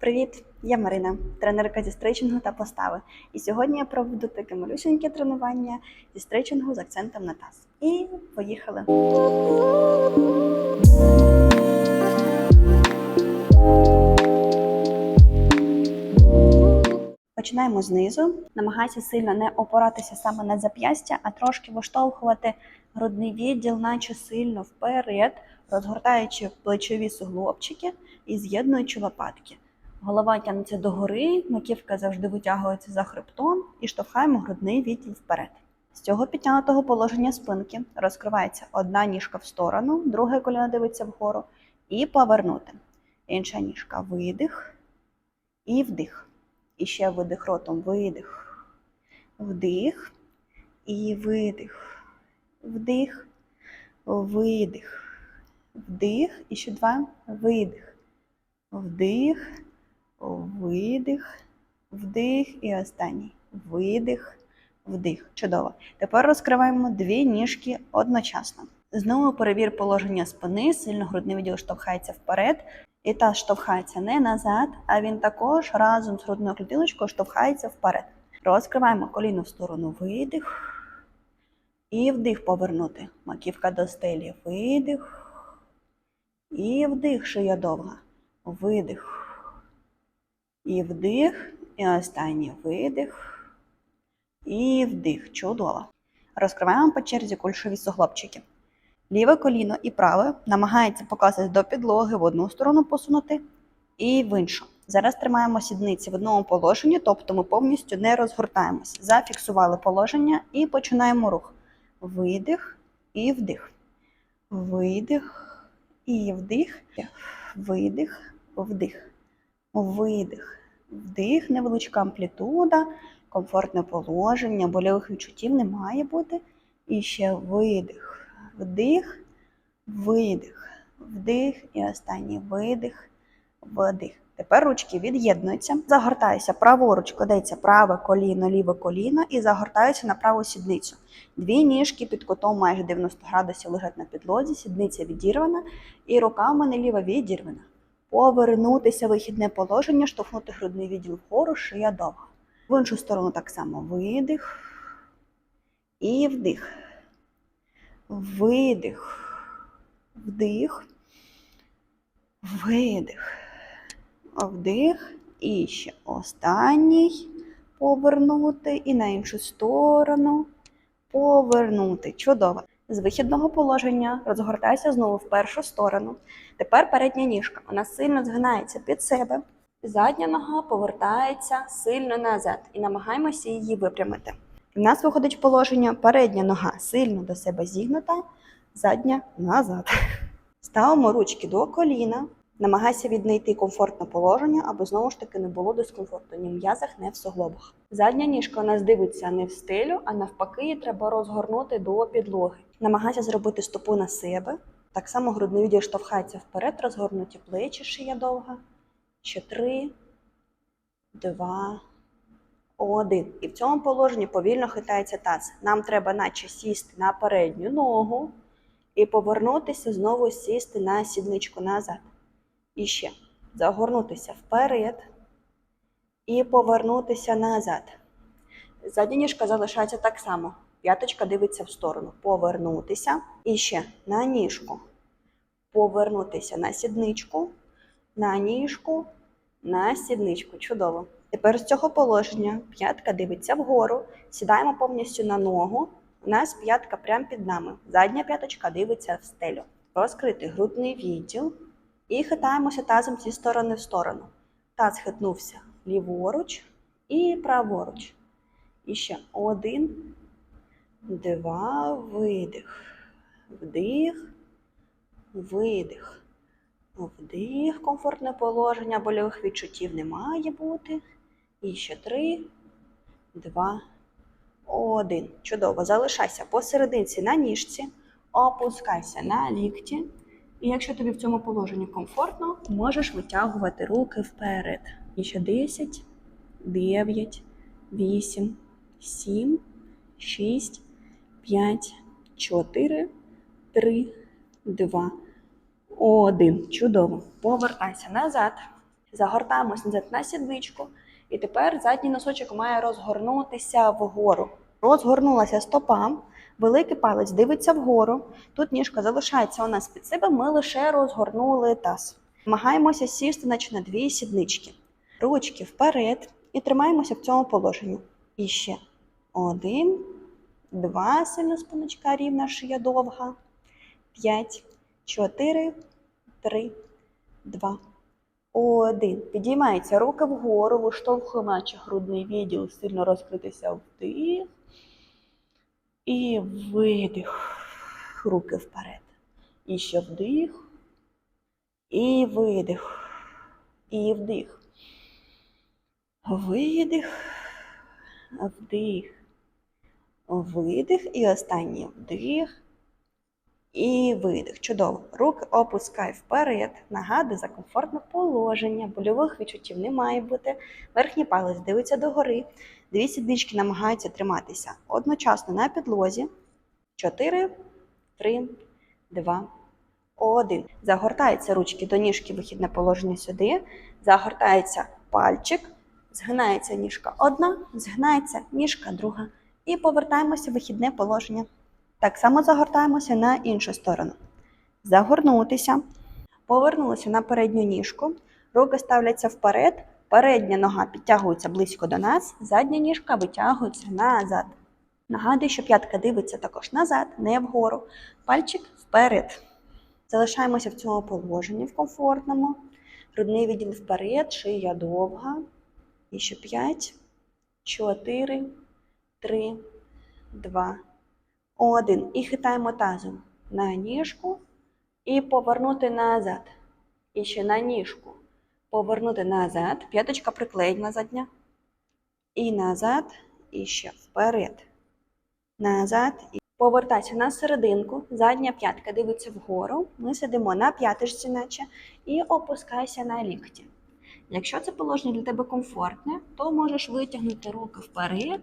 Привіт, я Марина, тренерка зі стрейчингу та постави. І сьогодні я проведу таке малюсеньке тренування зі стрейчингу з акцентом на таз. І поїхали. Починаємо знизу. Намагайся сильно не опиратися саме на зап'ястя, а трошки виштовхувати грудний відділ, наче сильно вперед, розгортаючи плечові суглобчики і з'єднуючи лопатки. Голова тягнеться догори, маківка завжди витягується за хребтом і штовхаємо грудний відділ вперед. З цього підтягнутого положення спинки розкривається одна ніжка в сторону, друге коліно дивиться вгору, і повернути. Інша ніжка видих і вдих. І ще видих ротом, видих, вдих і видих, вдих, видих, вдих, і ще два, видих, вдих, видих, вдих і останній. Видих, вдих. Чудово. Тепер розкриваємо дві ніжки одночасно. Знову перевір положення спини, сильно грудний відділ штовхається вперед. І таз штовхається не назад, а він також разом з грудною клітиночкою штовхається вперед. Розкриваємо коліно в сторону видих. І вдих повернути. Маківка до стелі. Видих. І вдих шия довга. Видих. І вдих. І останній видих. І вдих. Чудово. Розкриваємо по черзі кульшові суглобчики. Ліве коліно і праве намагається покласти до підлоги в одну сторону посунути і в іншу. Зараз тримаємо сідниці в одному положенні, тобто ми повністю не розгортаємось. Зафіксували положення і починаємо рух. Видих і вдих. Видих і вдих. Видих, вдих. Видих, вдих, невеличка амплітуда, комфортне положення, больових відчуттів не має бути. І ще видих вдих, видих, вдих і останній видих, вдих. Тепер ручки від'єднуються. Загортаюся праворуч, кладеться праве коліно, ліве коліно і загортаюся на праву сідницю. Дві ніжки під кутом майже 90 градусів лежать на підлозі, сідниця відірвана, і рука в мене ліва відірвана. Повернутися в вихідне положення, штовхнути грудний відділ вгору, шия довга. В іншу сторону так само видих і вдих видих, вдих, видих, вдих. І ще останній повернути. І на іншу сторону повернути. Чудово. З вихідного положення розгортайся знову в першу сторону. Тепер передня ніжка. Вона сильно згинається під себе. Задня нога повертається сильно назад і намагаємося її випрямити. У нас виходить положення передня нога сильно до себе зігнута, задня назад. Ставимо ручки до коліна, намагайся віднайти комфортне положення, аби знову ж таки не було дискомфорту ні в м'язах, ні в суглобах. Задня ніжка у нас дивиться не в стелю, а навпаки, її треба розгорнути до підлоги. Намагайся зробити стопу на себе. Так само грудний відділ штовхається вперед, розгорнуті плечі, шия довга. Ще три, два, один. І в цьому положенні повільно хитається таз. Нам треба наче сісти на передню ногу і повернутися, знову сісти на сідничку назад. І ще загорнутися вперед і повернутися назад. Задня ніжка залишається так само. П'яточка дивиться в сторону. Повернутися. І ще на ніжку. Повернутися на сідничку, на ніжку, на сідничку. Чудово. Тепер з цього положення п'ятка дивиться вгору, сідаємо повністю на ногу. У нас п'ятка прямо під нами. Задня п'яточка дивиться в стелю. Розкритий грудний відділ. І хитаємося тазом зі сторони в сторону. Таз хитнувся ліворуч і праворуч. І ще один, два, видих. Вдих, видих. Вдих, комфортне положення, больових відчуттів не має бути. І ще три, два, один. Чудово. Залишайся посерединці на ніжці, опускайся на лікті. І якщо тобі в цьому положенні комфортно, можеш витягувати руки вперед. І ще 10, 9, 8, 7, 6, 5, 4, 3, 2, 1. Чудово. Повертайся назад. Загортаємось назад на сідничку. І тепер задній носочок має розгорнутися вгору. Розгорнулася стопа, великий палець дивиться вгору. Тут ніжка залишається у нас під себе, ми лише розгорнули таз. Намагаємося сісти наче на дві сіднички. Ручки вперед і тримаємося в цьому положенні. І ще один, два, сильно спиночка рівна, шия довга. П'ять, чотири, три, два. Один. Підіймається руки вгору, виштовхуємо наче грудний відділ, сильно розкритися вдих. І видих. Руки вперед. І ще вдих. І видих. І вдих. Видих. Вдих. Видих. І останній вдих. І видих. Чудово. Руки опускай вперед. Нагадуй за комфортне положення. Больових відчуттів не має бути. Верхній палець дивиться догори. Дві сіднички намагаються триматися одночасно на підлозі. Чотири, три, два, один. Загортаються ручки до ніжки, вихідне положення сюди. Загортається пальчик. Згинається ніжка одна, згинається ніжка друга. І повертаємося в вихідне положення. Так само загортаємося на іншу сторону. Загорнутися. Повернулися на передню ніжку. Руки ставляться вперед. Передня нога підтягується близько до нас, задня ніжка витягується назад. Нагадую, що п'ятка дивиться також назад, не вгору. Пальчик вперед. Залишаємося в цьому положенні в комфортному. Грудний відділ вперед, шия довга. І ще 5, 4, 3, 2, 1. І хитаємо тазом на ніжку і повернути назад. І ще на ніжку. Повернути назад. П'яточка приклеєна задня. І назад, і ще вперед. Назад. І повертайся на серединку. Задня п'ятка дивиться вгору. Ми сидимо на п'яточці, наче, і опускайся на лікті. Якщо це положення для тебе комфортне, то можеш витягнути руки вперед,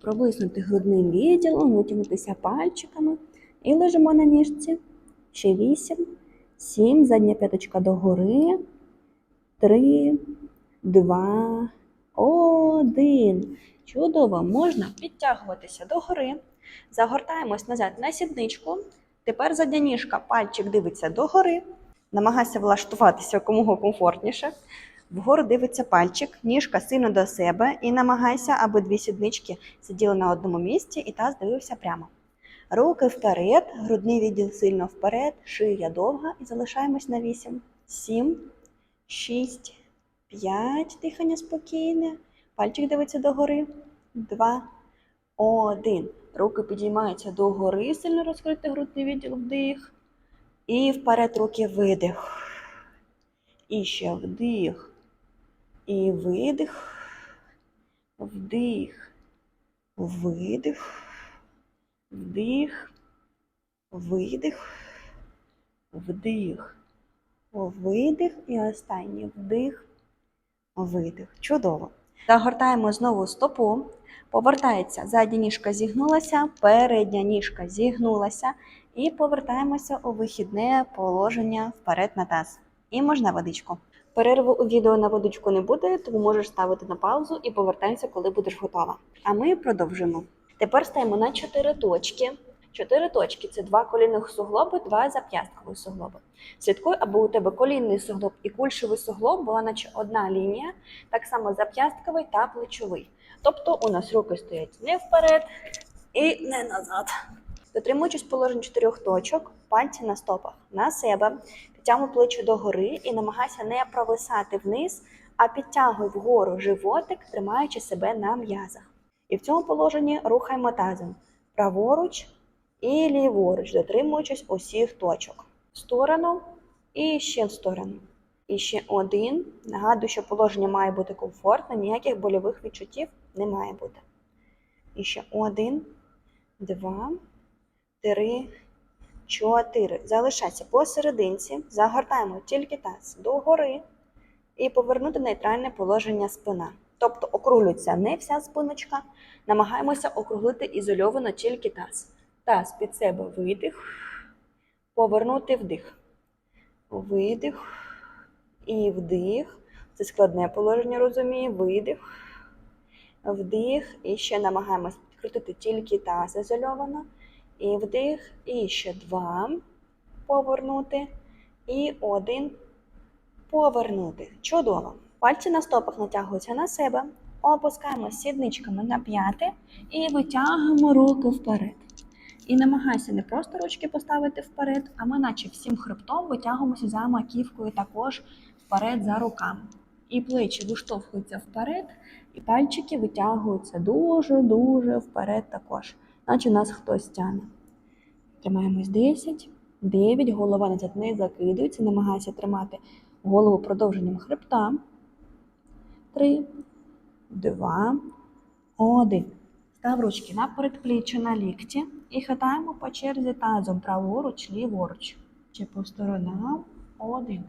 провиснути грудним відділом, витягнутися пальчиками і лежимо на ніжці. Ще вісім, сім, задня п'яточка догори. Три, два, один. Чудово, можна підтягуватися догори. Загортаємось назад на сідничку. Тепер задня ніжка, пальчик дивиться догори. Намагайся влаштуватися якомога комфортніше. Вгору дивиться пальчик, ніжка сильно до себе і намагайся, аби дві сіднички сиділи на одному місці і таз дивився прямо. Руки вперед, грудний відділ сильно вперед, шия довга і залишаємось на 8, 7, 6, 5, дихання спокійне. Пальчик дивиться догори. 2, 1. Руки підіймаються догори, сильно розкрити грудний відділ, вдих. І вперед руки видих. І ще вдих. І видих, вдих, видих, вдих, видих, вдих, видих і останній вдих, видих. Чудово. Загортаємо знову стопу. Повертається, задня ніжка зігнулася, передня ніжка зігнулася. І повертаємося у вихідне положення вперед на таз. І можна водичку. Перерву у відео на водичку не буде, тому можеш ставити на паузу і повертайся, коли будеш готова. А ми продовжимо. Тепер стаємо на 4 точки. Чотири точки це два колінних суглоби, два зап'ясткових суглоби. Слідкуй, аби у тебе колінний суглоб і кульшовий суглоб була наче одна лінія, так само зап'ястковий та плечовий. Тобто у нас руки стоять не вперед і не назад. Дотримуючись положень чотирьох точок, пальці на стопах на себе, підтягуй плечі догори і намагайся не провисати вниз, а підтягуй вгору животик, тримаючи себе на м'язах. І в цьому положенні рухаємо тазом праворуч і ліворуч, дотримуючись усіх точок. В сторону і ще в сторону. І ще один. Нагадую, що положення має бути комфортне, ніяких больових відчуттів не має бути. І ще один, два, три, чотири. Залишайся посерединці. Загортаємо тільки таз догори і повернути нейтральне положення спина. Тобто округлюється не вся спиночка. Намагаємося округлити ізольовано тільки таз. Таз під себе видих, повернути вдих. Видих і вдих. Це складне положення, розумію. Видих, вдих. І ще намагаємось підкрутити тільки таз ізольовано. І вдих, і ще два. Повернути. І один. Повернути. Чудово. Пальці на стопах натягуються на себе. Опускаємо сідничками на п'яти і витягуємо руки вперед. І намагайся не просто ручки поставити вперед, а ми, наче всім хребтом, витягуємося за маківкою також вперед за руками. І плечі виштовхуються вперед, і пальчики витягуються дуже-дуже вперед також, наче нас хтось тягне. Тримаємось 10, 9, голова назад не закидується, намагайся тримати голову продовженням хребта. 3, 2, 1. Став ручки на передпліччя на лікті і хитаємо по черзі тазом праворуч, ліворуч. Чи по сторонам. Один,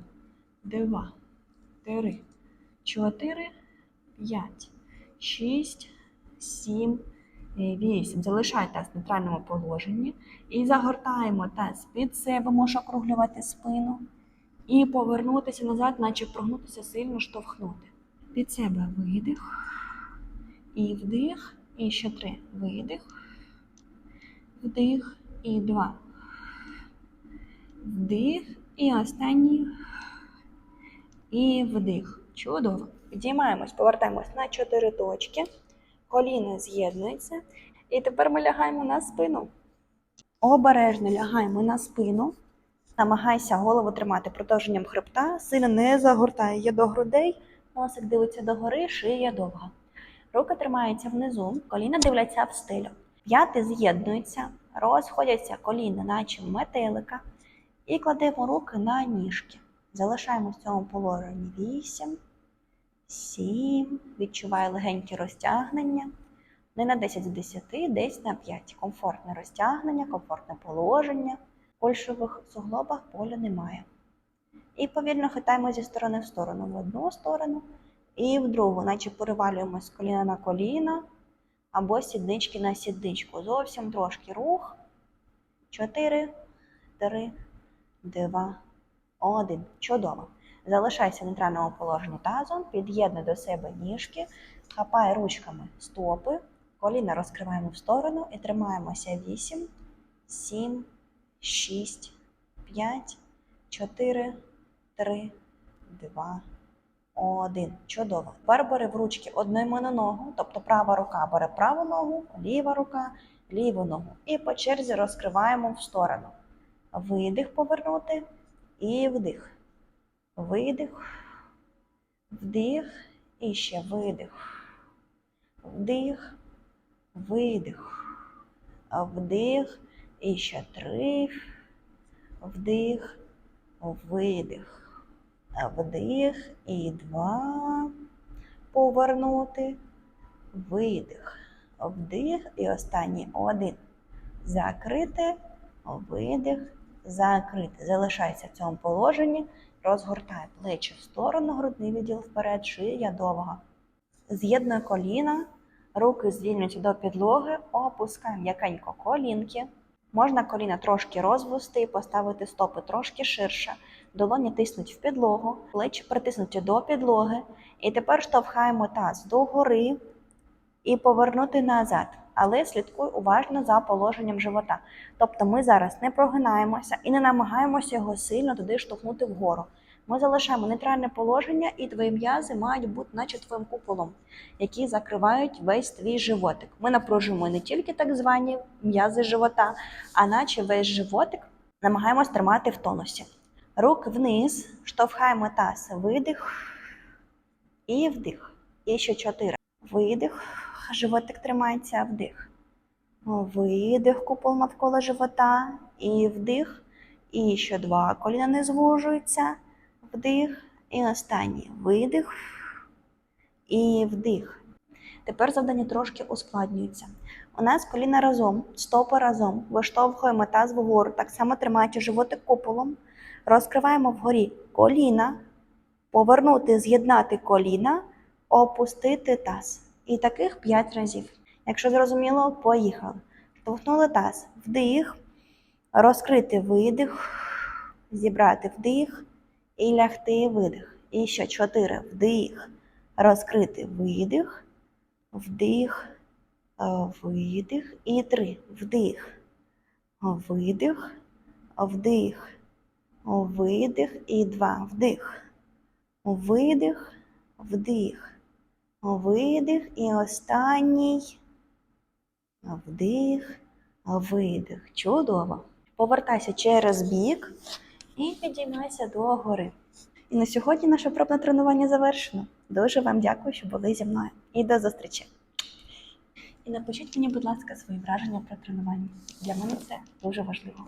два, три, чотири, п'ять, шість, сім, вісім. Залишай таз в нейтральному положенні. І загортаємо таз під себе, можеш округлювати спину. І повернутися назад, наче прогнутися сильно штовхнути. Під себе видих. І вдих. І ще три. Видих. Вдих. І два. Вдих. І останній. І вдих. Чудово. Підіймаємось, повертаємось на чотири точки. Коліна з'єднуються. І тепер ми лягаємо на спину. Обережно лягаємо на спину. Намагайся голову тримати продовженням хребта. Сильно не загортай її до грудей. Носик дивиться догори, шия довга. Руки тримаються внизу, коліна дивляться в стелю. П'яти з'єднуються, розходяться коліна, наче метелика, і кладемо руки на ніжки. Залишаємо в цьому положенні 8, 7, відчуває легенькі розтягнення. Не на 10 з 10, десь на 5. Комфортне розтягнення, комфортне положення. Польшових суглобах болю немає. І повільно хитаємо зі сторони в сторону в одну сторону і в другу, наче перевалюємо з коліна на коліна або сіднички на сідничку. Зовсім трошки рух. 4, 3, 2, 1. Чудово. Залишайся в нейтральному положенні тазом, під'єднуй до себе ніжки, хапай ручками стопи, коліна розкриваємо в сторону і тримаємося 8, 7, 6, 5, 4, 3, 2, один. Чудово. Тепер бери в ручки на ногу, тобто права рука бере праву ногу, ліва рука, ліву ногу. І по черзі розкриваємо в сторону. Видих повернути і вдих. Видих, вдих і ще видих. Вдих, видих. Вдих і ще три. Вдих, видих. Вдих і два. Повернути. Видих. Вдих і останній один. Закрити. Видих. Закрити. Залишайся в цьому положенні. Розгортай плечі в сторону, грудний відділ вперед, шия довга. З'єднуй коліна, руки звільнюються до підлоги, опускаємо м'якенько колінки. Можна коліна трошки розвести і поставити стопи трошки ширше. Долоні тиснуть в підлогу, плечі притиснуті до підлоги. І тепер штовхаємо таз догори і повернути назад. Але слідкуй уважно за положенням живота. Тобто ми зараз не прогинаємося і не намагаємося його сильно туди штовхнути вгору. Ми залишаємо нейтральне положення, і твої м'язи мають бути наче твоїм куполом, які закривають весь твій животик. Ми напружуємо не тільки так звані м'язи живота, а наче весь животик намагаємось тримати в тонусі. Руки вниз, штовхаємо таз, видих і вдих. І ще чотири. Видих, животик тримається, вдих. Видих, купол навколо живота. І вдих. І ще два. Коліна не звужуються. Вдих. І останній видих. І вдих. Тепер завдання трошки ускладнюється. У нас коліна разом, стопи разом. Виштовхуємо таз вгору, так само тримаючи животик куполом. Розкриваємо вгорі коліна, повернути, з'єднати коліна, опустити таз. І таких 5 разів. Якщо зрозуміло, поїхали. Штовхнули таз, вдих, розкрити видих, зібрати вдих і лягти видих. І ще чотири. Вдих. Розкрити видих. Вдих. е, Видих. І три. Вдих. Видих. Вдих. Видих. І два. Вдих. Видих. Вдих. Видих. І останній. Вдих. Видих. Чудово. Повертайся через бік і підіймайся до гори. І на сьогодні наше пробне тренування завершено. Дуже вам дякую, що були зі мною. І до зустрічі. І напишіть мені, будь ласка, свої враження про тренування. Для мене це дуже важливо.